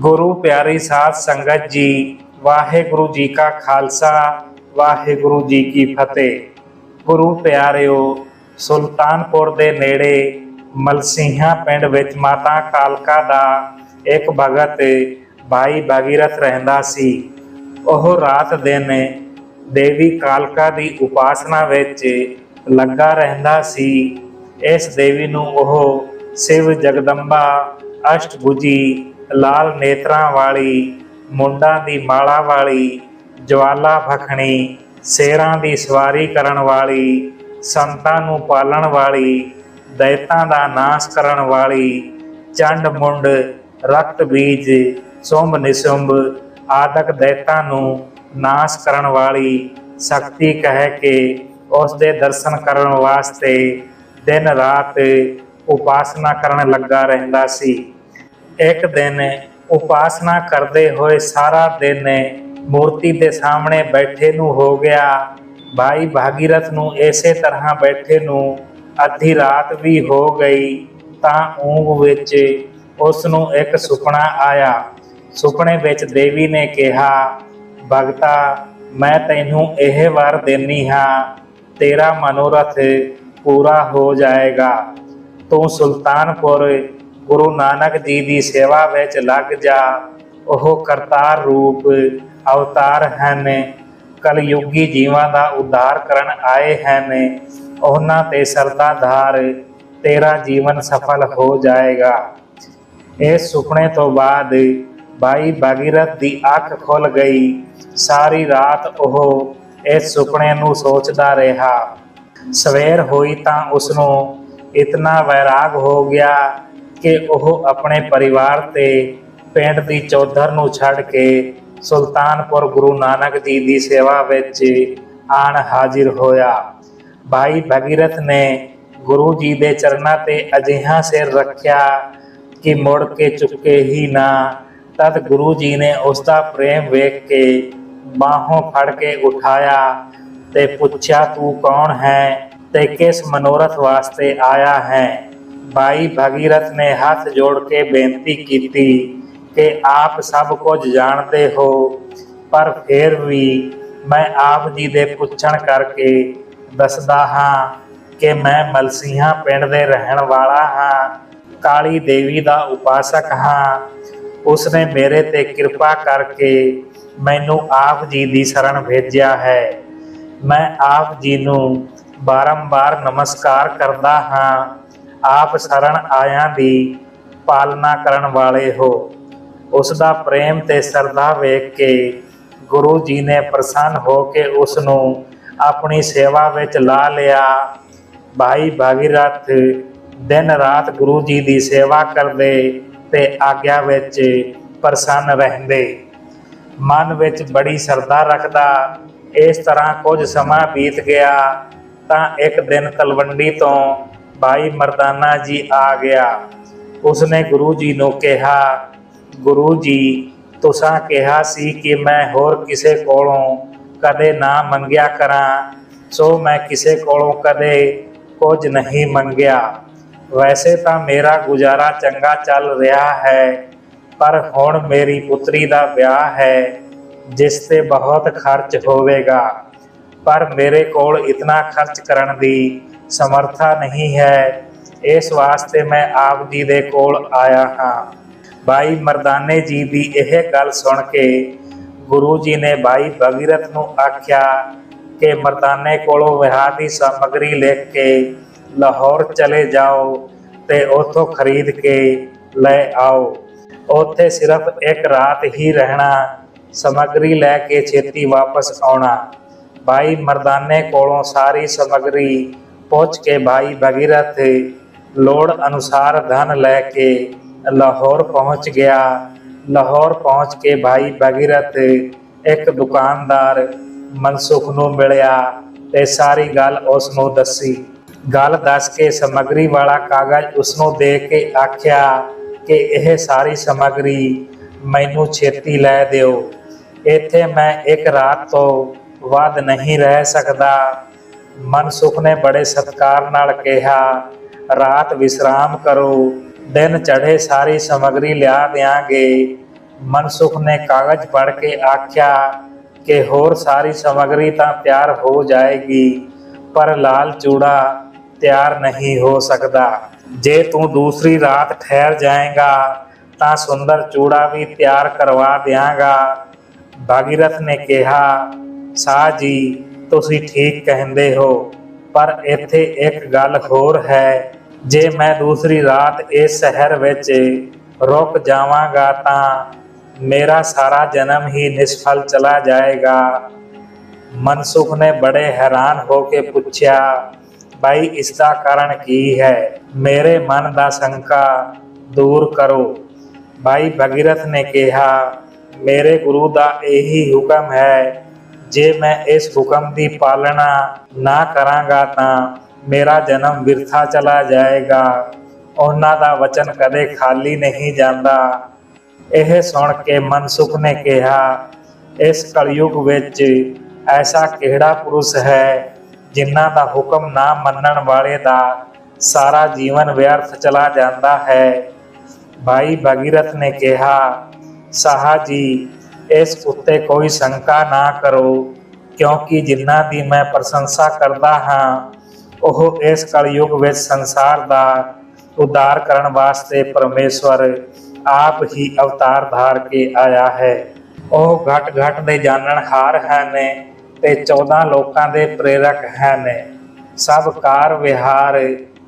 ਗੁਰੂ ਪਿਆਰੀ ਸਾਧ ਸੰਗਤ ਜੀ, ਵਾਹਿਗੁਰੂ ਜੀ ਕਾ ਖਾਲਸਾ, ਵਾਹਿਗੁਰੂ ਜੀ ਕੀ ਫਤਿਹ। ਗੁਰੂ ਪਿਆਰਿਓ, ਸੁਲਤਾਨਪੁਰ ਦੇ ਨੇੜੇ ਮਲਸੀਹਾ ਪਿੰਡ ਵਿੱਚ ਮਾਤਾ ਕਾਲਕਾ ਦਾ ਇੱਕ ਭਗਤ ਭਾਈ ਭਾਗੀਰਥ ਰਹਿੰਦਾ ਸੀ। ਉਹ ਰਾਤ ਦਿਨ ਦੇਵੀ ਕਾਲਕਾ ਦੀ ਉਪਾਸਨਾ ਵਿੱਚ ਲੱਗਾ ਰਹਿੰਦਾ ਸੀ। ਇਸ ਦੇਵੀ ਨੂੰ ਉਹ ਸ਼ਿਵ ਜਗਦੰਬਾ ਅਸ਼ਟਭੁਜੀ ਲਾਲ ਨੇਤਰਾਂ ਵਾਲੀ, ਮੁੰਡਾਂ ਦੀ ਮਾਲਾ ਵਾਲੀ, ਜਵਾਲਾ ਭਖਣੀ, ਸ਼ੇਰਾਂ ਦੀ ਸਵਾਰੀ ਕਰਨ ਵਾਲੀ, ਸੰਤਾਂ ਨੂੰ ਪਾਲਣ ਵਾਲੀ, ਦੈਤਾਂ ਦਾ ਨਾਸ਼ ਕਰਨ ਵਾਲੀ, ਚੰਡ ਮੁੰਡ, ਰਕਤ ਬੀਜ, ਸੁੰਭ ਨਿਸੁੰਭ ਆਦਿਕ ਦੈਤਾਂ ਨੂੰ ਨਾਸ਼ ਕਰਨ ਵਾਲੀ, ਸ਼ਕਤੀ ਕਹਿ ਕੇ ਉਸ ਦੇ ਦਰਸ਼ਨ ਕਰਨ ਵਾਸਤੇ ਦਿਨ ਰਾਤ ਉਪਾਸਨਾ ਕਰਨ ਲੱਗਾ ਰਹਿੰਦਾ ਸੀ। ਇੱਕ ਦਿਨ ਉਪਾਸਨਾ ਕਰਦੇ ਹੋਏ ਸਾਰਾ ਦਿਨ ਮੂਰਤੀ ਦੇ ਸਾਹਮਣੇ ਬੈਠੇ ਨੂੰ ਹੋ ਗਿਆ। ਭਾਈ ਭਾਗੀਰਥ ਨੂੰ ਇਸੇ ਤਰ੍ਹਾਂ ਬੈਠੇ ਨੂੰ ਅੱਧੀ ਰਾਤ ਵੀ ਹੋ ਗਈ ਤਾਂ ਊਂਘ ਵਿੱਚ ਉਸ ਨੂੰ ਇੱਕ ਸੁਪਨਾ ਆਇਆ। ਸੁਪਨੇ ਵਿੱਚ ਦੇਵੀ ਨੇ ਕਿਹਾ, ਭਗਤਾ, ਮੈਂ ਤੈਨੂੰ ਇਹ ਵਾਰ ਦੇਨੀ ਹਾਂ, ਤੇਰਾ ਮਨੋਰਥ ਪੂਰਾ ਹੋ ਜਾਏਗਾ। ਤੂੰ ਸੁਲਤਾਨਪੁਰ ਗੁਰੂ ਨਾਨਕ ਜੀ ਦੀ ਸੇਵਾ ਵਿੱਚ ਲੱਗ ਜਾ, ਉਹ ਕਰਤਾਰ ਰੂਪ ਅਵਤਾਰ ਹਨ। ਕਲਯੁਗੀ ਜੀਵਾਂ ਦਾ ਉଦ୍ਧਾਰ ਕਰਨ ਆਏ ਹਨ। ਉਹਨਾਂ ਤੇ ਸਰਦਾ ਧਾਰ, ਤੇਰਾ ਜੀਵਨ ਸਫਲ ਹੋ ਜਾਏਗਾ। ਇਸ ਸੁਪਨੇ ਤੋਂ ਬਾਅਦ ਬਾਈ ਭਾਗੀਰਥ ਦੀ ਅੱਖ ਖੁੱਲ ਗਈ। ਸਾਰੀ ਰਾਤ ਉਹ ਇਸ ਸੁਪਨੇ ਨੂੰ ਸੋਚਦਾ ਰਿਹਾ। ਸਵੇਰ ਹੋਈ ਤਾਂ ਉਸ ਨੂੰ ਇਤਨਾ ਵੈਰਾਗ ਹੋ ਗਿਆ ਕਿ ਉਹ ਆਪਣੇ ਪਰਿਵਾਰ ਤੇ ਪਿੰਡ ਦੀ ਚੌਧਰ ਨੂੰ ਛੱਡ ਕੇ ਸੁਲਤਾਨਪੁਰ ਗੁਰੂ ਨਾਨਕ ਜੀ ਦੀ ਸੇਵਾ ਵਿੱਚ ਆਣ ਹਾਜ਼ਰ ਹੋਇਆ। ਭਾਈ ਭਗੀਰਥ ਨੇ ਗੁਰੂ ਜੀ ਦੇ ਚਰਨਾਂ ਤੇ ਅਜਿਹਾ ਸਿਰ ਰੱਖਿਆ ਕਿ ਮੁੜ ਕੇ ਚੁੱਕੇ ਹੀ ਨਾ। ਤਦ ਗੁਰੂ ਜੀ ਨੇ ਉਸ ਦਾ ਪ੍ਰੇਮ ਵੇਖ ਕੇ ਬਾਹੋਂ ਫੜ ਕੇ ਉਠਾਇਆ ਤੇ ਪੁੱਛਿਆ, ਤੂੰ ਕੌਣ ਹੈ ਤੇ ਕਿਸ ਮਨੋਰਥ ਵਾਸਤੇ ਆਇਆ ਹੈ? ਭਾਈ ਭਗੀਰਥ ਨੇ ਹੱਥ ਜੋੜ ਕੇ ਬੇਨਤੀ ਕੀਤੀ ਕਿ ਆਪ ਸਭ ਕੁਝ ਜਾਣਦੇ ਹੋ, ਪਰ ਫਿਰ ਵੀ ਮੈਂ ਆਪ ਜੀ ਦੇ ਪੁੱਛਣ ਕਰਕੇ ਦੱਸਦਾ ਹਾਂ ਕਿ ਮੈਂ ਮਲਸੀਹਾ ਪਿੰਡ ਦੇ ਰਹਿਣ ਵਾਲਾ ਹਾਂ, ਕਾਲੀ ਦੇਵੀ ਦਾ ਉਪਾਸਕ ਹਾਂ। ਉਸਨੇ ਮੇਰੇ ਤੇ ਕਿਰਪਾ ਕਰਕੇ ਮੈਨੂੰ ਆਪ ਜੀ ਦੀ ਸ਼ਰਨ ਭੇਜਿਆ ਹੈ। ਮੈਂ ਆਪ ਜੀ ਨੂੰ ਬਾਰੰਬਾਰ ਨਮਸਕਾਰ ਕਰਦਾ ਹਾਂ। ਆਪ ਸਰਣ ਆਇਆਂ ਦੀ ਪਾਲਣਾ ਕਰਨ ਵਾਲੇ ਹੋ। ਉਸ ਦਾ ਪ੍ਰੇਮ ਤੇ ਸਰਦਾ ਵੇਖ ਕੇ ਗੁਰੂ ਜੀ ਨੇ ਪ੍ਰਸੰਨ ਹੋ ਕੇ ਉਸ ਨੂੰ ਆਪਣੀ ਸੇਵਾ ਵਿੱਚ ਲਾ ਲਿਆ। ਭਾਈ ਭਾਗੀਰਥ ਦਿਨ ਰਾਤ ਗੁਰੂ ਜੀ ਦੀ ਸੇਵਾ ਕਰਦੇ ਤੇ ਆਗਿਆ ਵਿੱਚ ਪ੍ਰਸੰਨ ਰਹਿੰਦੇ। ਮਨ ਵਿੱਚ ਬੜੀ ਸਰਦਾ ਰੱਖਦਾ। ਇਸ ਤਰ੍ਹਾਂ ਕੁਝ ਸਮਾਂ ਬੀਤ ਗਿਆ ਤਾਂ ਇੱਕ ਦਿਨ ਤਲਵੰਡੀ ਤੋਂ ਭਾਈ ਮਰਦਾਨਾ ਜੀ ਆ ਗਿਆ। ਉਸਨੇ ਗੁਰੂ ਜੀ ਨੂੰ ਕਿਹਾ, ਗੁਰੂ ਜੀ, ਤੁਸੀਂ ਕਿਹਾ ਸੀ ਕਿ ਮੈਂ ਹੋਰ ਕਿਸੇ ਕੋਲੋਂ ਕਦੇ ਨਾ ਮੰਗਿਆ ਕਰਾਂ, ਸੋ ਮੈਂ ਕਿਸੇ ਕੋਲੋਂ ਕਦੇ ਕੁਝ ਨਹੀਂ ਮੰਗਿਆ। ਵੈਸੇ ਤਾਂ ਮੇਰਾ ਗੁਜ਼ਾਰਾ ਚੰਗਾ ਚੱਲ ਰਿਹਾ ਹੈ, ਪਰ ਹੁਣ ਮੇਰੀ ਪੁੱਤਰੀ ਦਾ ਵਿਆਹ ਹੈ, ਜਿਸ ਤੇ ਬਹੁਤ ਖਰਚ ਹੋਵੇਗਾ। ਪਰ ਮੇਰੇ ਕੋਲ ਇਤਨਾ ਖਰਚ ਕਰਨ ਦੀ ਸਮਰੱਥਾ ਨਹੀਂ ਹੈ। ਇਸ ਵਾਸਤੇ ਮੈਂ ਆਪ ਜੀ ਦੇ ਕੋਲ ਆਇਆ ਹਾਂ। ਭਾਈ ਮਰਦਾਨੇ ਜੀ ਦੀ ਇਹ ਗੱਲ ਸੁਣ ਕੇ ਗੁਰੂ ਜੀ ਨੇ ਭਾਈ ਭਗੀਰਥ ਨੂੰ ਆਖਿਆ ਕਿ ਮਰਦਾਨੇ ਕੋਲੋਂ ਵਿਆਹ ਦੀ ਸਮੱਗਰੀ ਲੈ ਕੇ ਲਾਹੌਰ ਚਲੇ ਜਾਓ ਤੇ ਉੱਥੋਂ ਖਰੀਦ ਕੇ ਲੈ ਆਓ। ਉੱਥੇ ਸਿਰਫ ਇੱਕ ਰਾਤ ਹੀ ਰਹਿਣਾ, ਸਮੱਗਰੀ ਲੈ ਕੇ ਛੇਤੀ ਵਾਪਸ ਆਉਣਾ। ਭਾਈ ਮਰਦਾਨੇ ਕੋਲੋਂ ਸਾਰੀ ਸਮੱਗਰੀ ਪਹੁੰਚ ਕੇ ਭਾਈ ਭਗੀਰਥ ਲੋੜ ਅਨੁਸਾਰ ਧਨ ਲੈ ਕੇ ਲਾਹੌਰ ਪਹੁੰਚ ਗਿਆ। ਲਾਹੌਰ ਪਹੁੰਚ ਕੇ ਭਾਈ ਭਗੀਰਥ ਇੱਕ ਦੁਕਾਨਦਾਰ ਮਨਸੁਖ ਨੂੰ ਮਿਲਿਆ ਤੇ ਸਾਰੀ ਗੱਲ ਉਸ ਨੂੰ ਦੱਸੀ। ਗੱਲ ਦੱਸ ਕੇ ਸਮੱਗਰੀ ਵਾਲਾ ਕਾਗਜ਼ ਉਸ ਨੂੰ ਦੇ ਕੇ ਆਖਿਆ ਕਿ ਇਹ ਸਾਰੀ ਸਮੱਗਰੀ ਮੈਨੂੰ ਛੇਤੀ ਲੈ ਦਿਓ। ਇੱਥੇ ਮੈਂ ਇੱਕ ਰਾਤ ਤੋਂ ਵੱਧ ਨਹੀਂ ਰਹਿ ਸਕਦਾ। ਮਨਸੁਖ ਨੇ ਬੜੇ ਸਤਕਾਰ ਨਾਲ ਕਿਹਾ, ਰਾਤ ਵਿਸਰਾਮ ਕਰੋ, ਦਿਨ ਚੜ੍ਹੇ ਸਾਰੀ ਸਮੱਗਰੀ ਲਿਆ ਦਿਆਂਗੇ। ਮਨਸੁਖ ਨੇ ਕਾਗਜ਼ ਪੜ੍ਹ ਕੇ ਆਖਿਆ ਕਿ ਹੋਰ ਸਾਰੀ ਸਮੱਗਰੀ ਤਾਂ ਤਿਆਰ ਹੋ ਜਾਏਗੀ, ਪਰ ਲਾਲ ਚੂੜਾ ਤਿਆਰ ਨਹੀਂ ਹੋ ਸਕਦਾ। ਜੇ ਤੂੰ ਦੂਸਰੀ ਰਾਤ ਠਹਿਰ ਜਾਏਗਾ, ਤਾਂ ਸੁੰਦਰ ਚੂੜਾ ਵੀ ਤਿਆਰ ਕਰਵਾ ਦਿਆਂਗਾ। ਭਾਗੀਰਥ ਨੇ ਕਿਹਾ, ਸਾਹ ਜੀ ਤੁਸੀਂ ਠੀਕ ਕਹਿੰਦੇ ਹੋ, ਪਰ ਇੱਥੇ ਇੱਕ ਗੱਲ ਹੋਰ ਹੈ, ਜੇ ਮੈਂ ਦੂਸਰੀ ਰਾਤ ਇਸ ਸ਼ਹਿਰ ਵਿੱਚ ਰੁਕ ਜਾਵਾਂਗਾ ਤਾਂ ਮੇਰਾ ਸਾਰਾ ਜਨਮ ਹੀ ਨਿਸਫਲ ਚਲਾ ਜਾਏਗਾ। ਮਨਸੁਖ ਨੇ ਬੜੇ ਹੈਰਾਨ ਹੋ ਕੇ ਪੁੱਛਿਆ ਭਾਈ ਇਸ ਦਾ ਕਾਰਨ ਕੀ ਹੈ? ਮੇਰੇ ਮਨ ਦਾ ਸ਼ੰਕਾ ਦੂਰ ਕਰੋ। ਭਾਈ ਭਗੀਰਥ ਨੇ ਕਿਹਾ, ਮੇਰੇ ਗੁਰੂ ਦਾ ਇਹੀ ਹੁਕਮ ਹੈ ਜੇ ਮੈਂ ਇਸ ਹੁਕਮ ਦੀ ਪਾਲਣਾ ਨਾ ਕਰਾਂਗਾ ਤਾਂ ਮੇਰਾ ਜਨਮ ਵਿਰਥਾ ਚਲਾ ਜਾਏਗਾ। ਉਹਨਾਂ ਦਾ ਵਚਨ ਕਦੇ ਖਾਲੀ ਨਹੀਂ ਜਾਂਦਾ। ਇਹ ਸੁਣ ਕੇ ਮਨਸੁਖ ਨੇ ਕਿਹਾ, ਇਸ ਕਲਯੁਗ ਵਿੱਚ ਐਸਾ ਕਿਹੜਾ ਪੁਰਸ਼ ਹੈ ਜਿਨ੍ਹਾਂ ਦਾ ਹੁਕਮ ਨਾ ਮੰਨਣ ਵਾਲੇ ਦਾ ਸਾਰਾ ਜੀਵਨ ਵਿਅਰਥ ਚਲਾ ਜਾਂਦਾ ਹੈ? ਭਾਈ ਭਗੀਰਥ ਨੇ ਕਿਹਾ, ਸਾਹਾ ਜੀ ਇਸ ਉੱਤੇ ਕੋਈ ਸ਼ੰਕਾ ਨਾ ਕਰੋ, ਕਿਉਂਕਿ ਜਿਨ੍ਹਾਂ ਦੀ ਮੈਂ ਪ੍ਰਸ਼ੰਸਾ ਕਰਦਾ ਹਾਂ, ਉਹ ਇਸ ਕਲਯੁਗ ਵਿੱਚ ਸੰਸਾਰ ਦਾ ਉਦਾਰ ਕਰਨ ਵਾਸਤੇ ਪਰਮੇਸ਼ਵਰ ਆਪ ਹੀ ਅਵਤਾਰ ਧਾਰ ਕੇ ਆਇਆ ਹੈ। ਉਹ ਘਟ ਘਟ ਦੇ ਜਾਣਨਹਾਰ ਹਨ ਤੇ 14 ਲੋਕਾਂ ਦੇ ਪ੍ਰੇਰਕ ਹਨ ਸਭ ਕਾਰ ਵਿਹਾਰ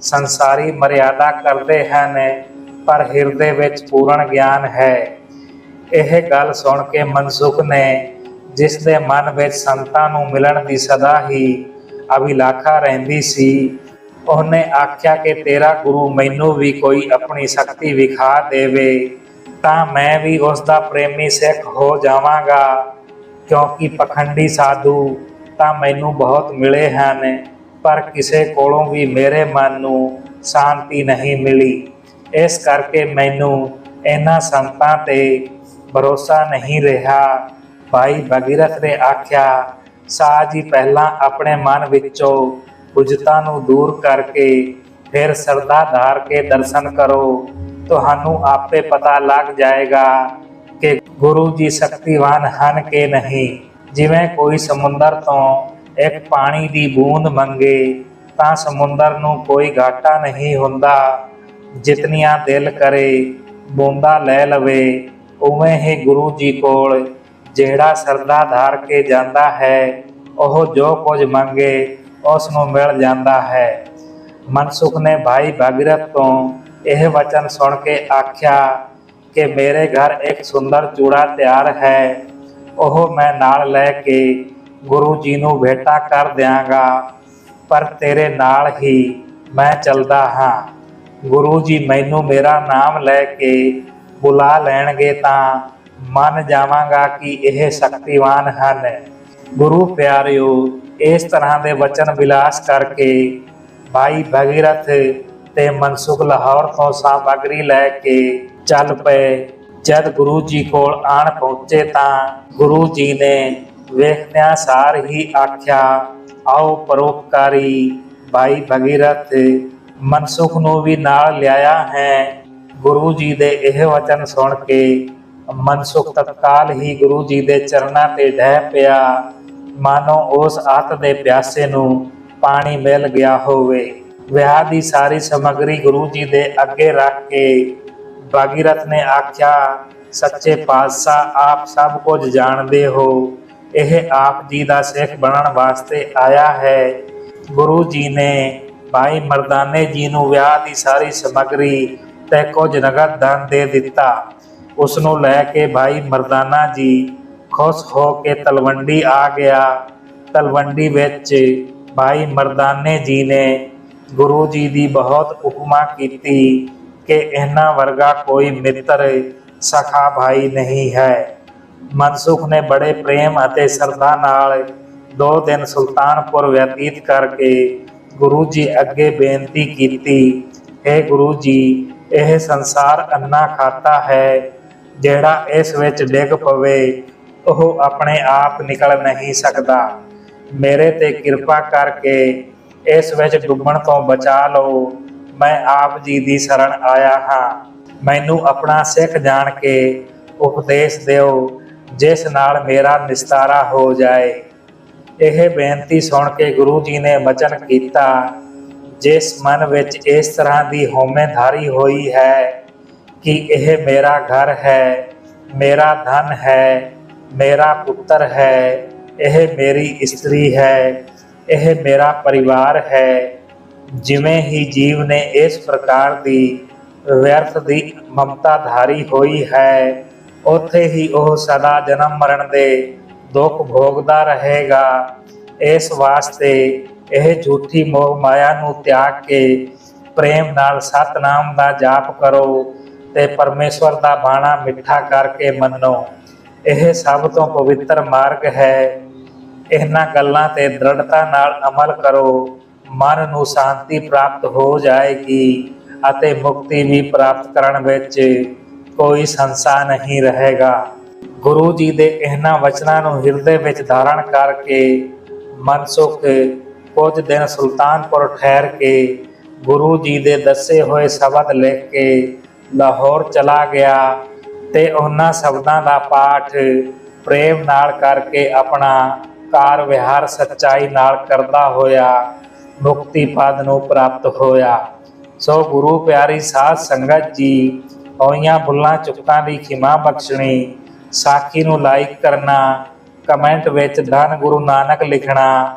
ਸੰਸਾਰੀ ਮਰਿਆਦਾ ਕਰਦੇ ਹਨ ਪਰ ਹਿਰਦੇ ਵਿੱਚ ਪੂਰਨ ਗਿਆਨ ਹੈ। ਇਹ ਗੱਲ ਸੁਣ ਕੇ ਮਨਸੁਖ ਨੇ, ਜਿਸ ਦੇ ਮਨ ਵਿੱਚ ਸੰਤਾਂ ਨੂੰ ਮਿਲਣ ਦੀ ਸਦਾ ਹੀ ਅਭਿਲਾਖਾ ਰਹਿੰਦੀ ਸੀ, ਉਹਨੇ ਆਖਿਆ ਕਿ ਤੇਰਾ ਗੁਰੂ ਮੈਨੂੰ ਵੀ ਕੋਈ ਆਪਣੀ ਸ਼ਕਤੀ ਵਿਖਾ ਦੇਵੇ, ਤਾਂ ਮੈਂ ਵੀ ਉਸ ਦਾ ਪ੍ਰੇਮੀ ਸਿੱਖ ਹੋ ਜਾਵਾਂਗਾ। ਕਿਉਂਕਿ ਪਖੰਡੀ ਸਾਧੂ ਤਾਂ ਮੈਨੂੰ ਬਹੁਤ ਮਿਲੇ ਹਨ, ਪਰ ਕਿਸੇ ਕੋਲੋਂ ਵੀ ਮੇਰੇ ਮਨ ਨੂੰ ਸ਼ਾਂਤੀ ਨਹੀਂ ਮਿਲੀ। ਇਸ ਕਰਕੇ ਮੈਨੂੰ ਇਹਨਾਂ ਸੰਤਾਂ ਤੇ ਭਰੋਸਾ ਨਹੀਂ ਰਿਹਾ। ਭਾਈ ਭਗੀਰਥ ਨੇ ਆਖਿਆ, ਸਾਹ ਜੀ ਪਹਿਲਾਂ ਆਪਣੇ ਮਨ ਵਿੱਚੋਂ ਕੁਝਤਾ ਨੂੰ ਦੂਰ ਕਰਕੇ ਫਿਰ ਸਰਦਾ ਧਾਰ ਕੇ ਦਰਸ਼ਨ ਕਰੋ। ਤੁਹਾਨੂੰ ਆਪੇ ਪਤਾ ਲੱਗ ਜਾਏਗਾ ਕਿ ਗੁਰੂ ਜੀ ਸ਼ਕਤੀਵਾਨ ਹਨ ਕਿ ਨਹੀਂ। ਜਿਵੇਂ ਕੋਈ ਸਮੁੰਦਰ ਤੋਂ ਇੱਕ ਪਾਣੀ ਦੀ ਬੂੰਦ ਮੰਗੇ, ਤਾਂ ਸਮੁੰਦਰ ਨੂੰ ਕੋਈ ਘਾਟਾ ਨਹੀਂ ਹੁੰਦਾ। ਜਿਤਨੀਆਂ ਦਿਲ ਕਰੇ, ਬੂੰਦਾ ਲੈ ਲਵੇ। ਉਵੇਂ ਹੀ ਗੁਰੂ ਜੀ ਕੋਲ ਜਿਹੜਾ ਸਰਦਾ ਧਾਰ ਕੇ ਜਾਂਦਾ ਹੈ, ਉਹ ਜੋ ਕੁਝ ਮੰਗੇ, ਉਸ ਨੂੰ ਮਿਲ ਜਾਂਦਾ ਹੈ। ਮਨਸੁਖ ਨੇ ਭਾਈ ਭਗੀਰਥ ਤੋਂ ਇਹ ਵਚਨ ਸੁਣ ਕੇ ਆਖਿਆ ਕਿ ਮੇਰੇ ਘਰ ਇੱਕ ਸੁੰਦਰ ਚੂੜਾ ਤਿਆਰ ਹੈ, ਉਹ ਮੈਂ ਨਾਲ ਲੈ ਕੇ ਗੁਰੂ ਜੀ ਨੂੰ ਭੇਟਾ ਕਰ ਦਿਆਂਗਾ, ਪਰ ਤੇਰੇ ਨਾਲ ਹੀ ਮੈਂ ਚੱਲਦਾ ਹਾਂ। ਗੁਰੂ ਜੀ ਮੈਨੂੰ ਮੇਰਾ ਨਾਮ ਲੈ ਕੇ ਬੁਲਾ ਲੈਣਗੇ ਤਾਂ ਮੰਨ ਜਾਵਾਂਗਾ ਕਿ ਇਹ ਸ਼ਕਤੀਵਾਨ ਹਨ। ਗੁਰੂ ਪਿਆਰਿਓ, ਇਸ ਤਰ੍ਹਾਂ ਦੇ ਵਚਨ ਵਿਲਾਸ ਕਰਕੇ ਭਾਈ ਭਗੀਰਥ ਤੇ ਮਨਸੁਖ ਲਾਹੌਰ ਤੋਂ ਸਾਮਗਰੀ ਲੈ ਕੇ ਚੱਲ ਪਏ। ਜਦ ਗੁਰੂ ਜੀ ਕੋਲ ਆਣ ਪਹੁੰਚੇ ਤਾਂ ਗੁਰੂ ਜੀ ਨੇ ਵੇਖਦਿਆਂ ਸਾਰ ਹੀ ਆਖਿਆ, ਆਓ ਪਰੋਪਕਾਰੀ ਭਾਈ ਭਗੀਰਥ, ਮਨਸੁਖ ਨੂੰ ਵੀ ਨਾਲ ਲਿਆਇਆ ਹੈ। ਗੁਰੂ ਜੀ ਦੇ ਇਹ ਵਚਨ ਸੁਣ ਕੇ ਮਨਸੁਖ ਤਤਕਾਲ ਹੀ ਗੁਰੂ ਜੀ ਦੇ ਚਰਨਾਂ ਤੇ ਡਹਿ ਪਿਆ। ਮਾਨੋ ਉਸ ਅੱਤ ਦੇ ਪਿਆਸੇ ਨੂੰ ਪਾਣੀ ਮਿਲ ਗਿਆ ਹੋਵੇ। ਵਿਆਹ ਦੀ ਸਾਰੀ ਸਮੱਗਰੀ ਗੁਰੂ ਜੀ ਦੇ ਅੱਗੇ ਰੱਖ ਕੇ ਬਾਗੀਰਥ ਨੇ ਆਖਿਆ, ਸੱਚੇ ਪਾਤਸ਼ਾਹ, ਆਪ ਸਭ ਕੁਝ ਜਾਣਦੇ ਹੋ। ਇਹ ਆਪ ਜੀ ਦਾ ਸਿੱਖ ਬਣਨ ਵਾਸਤੇ ਆਇਆ ਹੈ। ਗੁਰੂ ਜੀ ਨੇ ਭਾਈ ਮਰਦਾਨੇ ਜੀ ਨੂੰ ਵਿਆਹ ਦੀ ਸਾਰੀ ਸਮੱਗਰੀ ਤੇ ਕੁਝ ਨਗਦ ਦਾਨ ਦੇ ਦਿੱਤਾ। ਉਸ ਨੂੰ ਲੈ ਕੇ ਭਾਈ ਮਰਦਾਨਾ ਜੀ ਖੁਸ਼ ਹੋ ਕੇ ਤਲਵੰਡੀ ਆ ਗਿਆ। ਤਲਵੰਡੀ ਵਿੱਚ ਭਾਈ ਮਰਦਾਨੇ ਜੀ ਨੇ ਗੁਰੂ ਜੀ ਦੀ ਬਹੁਤ ਉਪਮਾ ਕੀਤੀ ਕਿ ਇਹਨਾਂ ਵਰਗਾ ਕੋਈ ਮਿੱਤਰ ਸਖਾ ਭਾਈ ਨਹੀਂ ਹੈ। ਮਨਸੁਖ ਨੇ ਬੜੇ ਪ੍ਰੇਮ ਅਤੇ ਸਰਦਾ ਨਾਲ ਦੋ ਦਿਨ ਸੁਲਤਾਨਪੁਰ ਬਤੀਤ ਕਰਕੇ ਗੁਰੂ ਜੀ ਅੱਗੇ ਬੇਨਤੀ ਕੀਤੀ, ਹੈ ਗੁਰੂ ਜੀ ਇਹ ਸੰਸਾਰ ਅੰਨਾ ਖਾਤਾ ਹੈ, ਜਿਹੜਾ ਇਸ ਵਿੱਚ ਡਿੱਗ ਪਵੇ, ਉਹ ਆਪਣੇ ਆਪ ਨਿਕਲ ਨਹੀਂ ਸਕਦਾ। ਮੇਰੇ ਤੇ ਕਿਰਪਾ ਕਰਕੇ ਇਸ ਵਿੱਚ ਡੁੱਬਣ ਤੋਂ ਬਚਾ ਲਓ। ਮੈਂ ਆਪ ਜੀ ਦੀ ਸ਼ਰਨ ਆਇਆ ਹਾਂ। ਮੈਨੂੰ ਆਪਣਾ ਸਿੱਖ ਜਾਣ ਕੇ ਉਪਦੇਸ਼ ਦਿਓ, ਜਿਸ ਨਾਲ ਮੇਰਾ ਨਿਸਤਾਰਾ ਹੋ ਜਾਏ। ਇਹ ਬੇਨਤੀ ਸੁਣ ਕੇ ਗੁਰੂ ਜੀ ਨੇ ਵਚਨ ਕੀਤਾ। ਜਿਸ ਮਨ ਵਿੱਚ ਇਸ ਤਰ੍ਹਾਂ ਦੀ ਹਉਮੈਧਾਰੀ ਹੋਈ ਹੈ ਕਿ ਇਹ ਮੇਰਾ ਘਰ ਹੈ, ਮੇਰਾ ਧਨ ਹੈ, ਮੇਰਾ ਪੁੱਤਰ ਹੈ, ਇਹ ਮੇਰੀ ਇਸਤਰੀ ਹੈ, ਇਹ ਮੇਰਾ ਪਰਿਵਾਰ ਹੈ। ਜਿਵੇਂ ਹੀ ਜੀਵ ਨੇ ਇਸ ਪ੍ਰਕਾਰ ਦੀ ਵਿਅਰਥ ਦੀ ਮਮਤਾ ਧਾਰੀ ਹੋਈ ਹੈ, ਉੱਥੇ ਹੀ ਉਹ ਸਦਾ ਜਨਮ ਮਰਨ ਦੇ ਦੁੱਖ ਭੋਗਦਾ ਰਹੇਗਾ। ਇਸ ਵਾਸਤੇ ਇਹ ਝੂਠੀ ਮੋਹ ਮਾਇਆ ਨੂੰ ਤਿਆਗ ਕੇ ਪ੍ਰੇਮ ਨਾਲ ਸਤਨਾਮ ਦਾ ਜਾਪ ਕਰੋ ਤੇ ਪਰਮੇਸ਼ਵਰ ਦਾ ਬਾਣਾ ਮਿੱਠਾ ਕਰਕੇ ਮੰਨੋ। ਇਹ ਸਭ ਤੋਂ ਪਵਿੱਤਰ ਮਾਰਗ ਹੈ। ਇਹਨਾਂ ਗੱਲਾਂ ਤੇ ਦ੍ਰਿੜਤਾ ਨਾਲ ਅਮਲ ਕਰੋ। ਮਨ ਨੂੰ ਸ਼ਾਂਤੀ ਪ੍ਰਾਪਤ ਹੋ ਜਾਏਗੀ ਅਤੇ ਮੁਕਤੀ ਵੀ ਪ੍ਰਾਪਤ ਕਰਨ ਵਿੱਚ ਕੋਈ ਸੰਸਾ ਨਹੀਂ ਰਹੇਗਾ। ਗੁਰੂ ਜੀ ਦੇ ਇਹਨਾਂ ਵਚਨਾਂ ਨੂੰ ਹਿਰਦੇ ਵਿੱਚ ਧਾਰਨ ਕਰਕੇ ਮਨਸੁਖ ਕੁਝ ਦਿਨ ਸੁਲਤਾਨਪੁਰ ਠਹਿਰ ਕੇ ਗੁਰੂ ਜੀ ਦੇ ਦੱਸੇ ਹੋਏ ਸ਼ਬਦ ਲਿਖ ਕੇ ਲਾਹੌਰ ਚਲਾ ਗਿਆ ਤੇ ਉਹਨਾਂ ਸ਼ਬਦਾਂ ਦਾ ਪਾਠ ਪ੍ਰੇਮ ਨਾਲ ਕਰਕੇ ਆਪਣਾ ਕਾਰ ਵਿਹਾਰ ਸੱਚਾਈ ਨਾਲ ਕਰਦਾ ਹੋਇਆ ਮੁਕਤੀ ਪਦ ਨੂੰ ਪ੍ਰਾਪਤ ਹੋਇਆ। ਸੋ ਗੁਰੂ ਪਿਆਰੀ ਸਾਧ ਸੰਗਤ ਜੀ ਹੋਈਆਂ ਬੁੱਲਾਂ ਚੁੱਕਾਂ ਦੀ ਖਿਮਾ ਬਖਸ਼ਣੀ, ਸਾਖੀ ਨੂੰ ਲਾਈਕ ਕਰਨਾ ਕਮੈਂਟ ਵਿੱਚ ਧੰਨ ਗੁਰੂ ਨਾਨਕ ਲਿਖਣਾ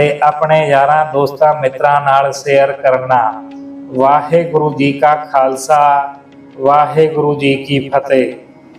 ਤੇ ਆਪਣੇ ਯਾਰਾਂ, ਦੋਸਤਾਂ, ਮਿੱਤਰਾਂ ਨਾਲ ਸ਼ੇਅਰ ਕਰਨਾ। ਵਾਹਿਗੁਰੂ ਜੀ ਕਾ ਖਾਲਸਾ, ਵਾਹਿਗੁਰੂ ਜੀ ਕੀ ਫਤਿਹ।